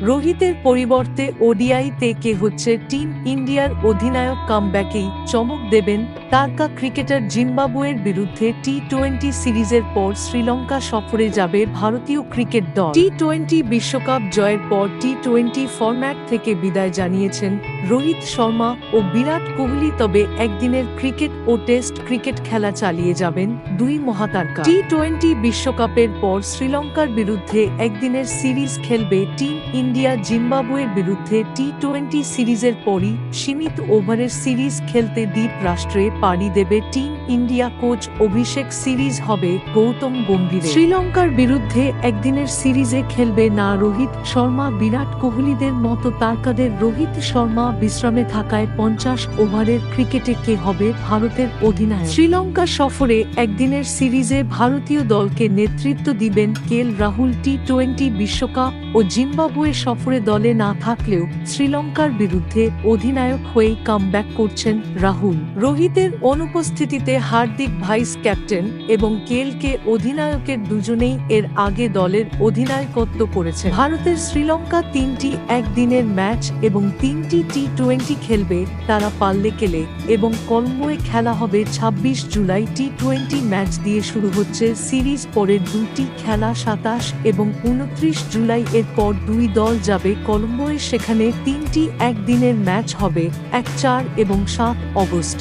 রোহিতের পরিবর্তে ওডিআইতে কে হচ্ছে টিম ইন্ডিয়ার অধিনায়ক কামব্যাকেই চমক দেবেন তারকা ক্রিকেটার জিম্বাবুয়ের বিরুদ্ধে টি টোয়েন্টি সিরিজের পর শ্রীলঙ্কা সফরে যাবে ভারতীয় ক্রিকেট দল। টি টোয়েন্টি বিশ্বকাপ জয়ের পর টি টোয়েন্টি ফরম্যাট থেকে বিদায় জানিয়েছেন রোহিত শর্মা ও বিরাট কোহলি তবে একদিনের ক্রিকেট ও টেস্ট ক্রিকেট খেলা চালিয়ে যাবেন দুই মহাতারকা। টি টোয়েন্টি বিশ্বকাপের পর শ্রীলঙ্কার বিরুদ্ধে একদিনের সিরিজ খেলবে টিম ইন্ডিয়া জিম্বাবুয়ের বিরুদ্ধে টি টোয়েন্টি সিরিজের পরই সীমিত ওভারের সিরিজ খেলতে দ্বীপ রাষ্ট্রে পাড়ি দেবে টিম ইন্ডিয়া কোচ অভিষেক সিরিজ হবে গৌতম গম্ভীর শ্রীলঙ্কার বিরুদ্ধে একদিনের সিরিজে খেলবে না রোহিত শর্মা, বিরাট কোহলিদের মতো তারকাদের রোহিত শর্মা বিশ্রামে থাকায় পঞ্চাশ ওভারের ক্রিকেটে কে হবে ভারতের অধিনায়ক? শ্রীলঙ্কা সফরে একদিনের সিরিজে ভারতীয় দলকে নেতৃত্ব দিবেন কেল রাহুল টি টোয়েন্টি বিশ্বকাপ ও জিম্বাবুয়ে সফরে দলে না থাকলেও শ্রীলঙ্কার বিরুদ্ধে অধিনায়ক হয়েই কামব্যাক করছেন রাহুল। রোহিতের অনুপস্থিতিতে হার্দিক ভাইস ক্যাপ্টেন এবং কেলকে অধিনায়কের দুজনেই এর আগে দলের অধিনায়কত্ব করেছে ভারতের শ্রীলঙ্কা তিনটি একদিনের ম্যাচ এবং তিনটি টি টোয়েন্টি খেলবে, তারা পাল্লে কেলে, এবং কলম্বোয় খেলা হবে ২৬ জুলাই টি টোয়েন্টি ম্যাচ দিয়ে শুরু হচ্ছে সিরিজ পরের দুটি খেলা সাতাশ এবং উনত্রিশ জুলাই এর পর দুই দল যাবে কলম্বোয়, সেখানে তিনটি একদিনের ম্যাচ হবে, এক চার এবং সাত অগস্ট।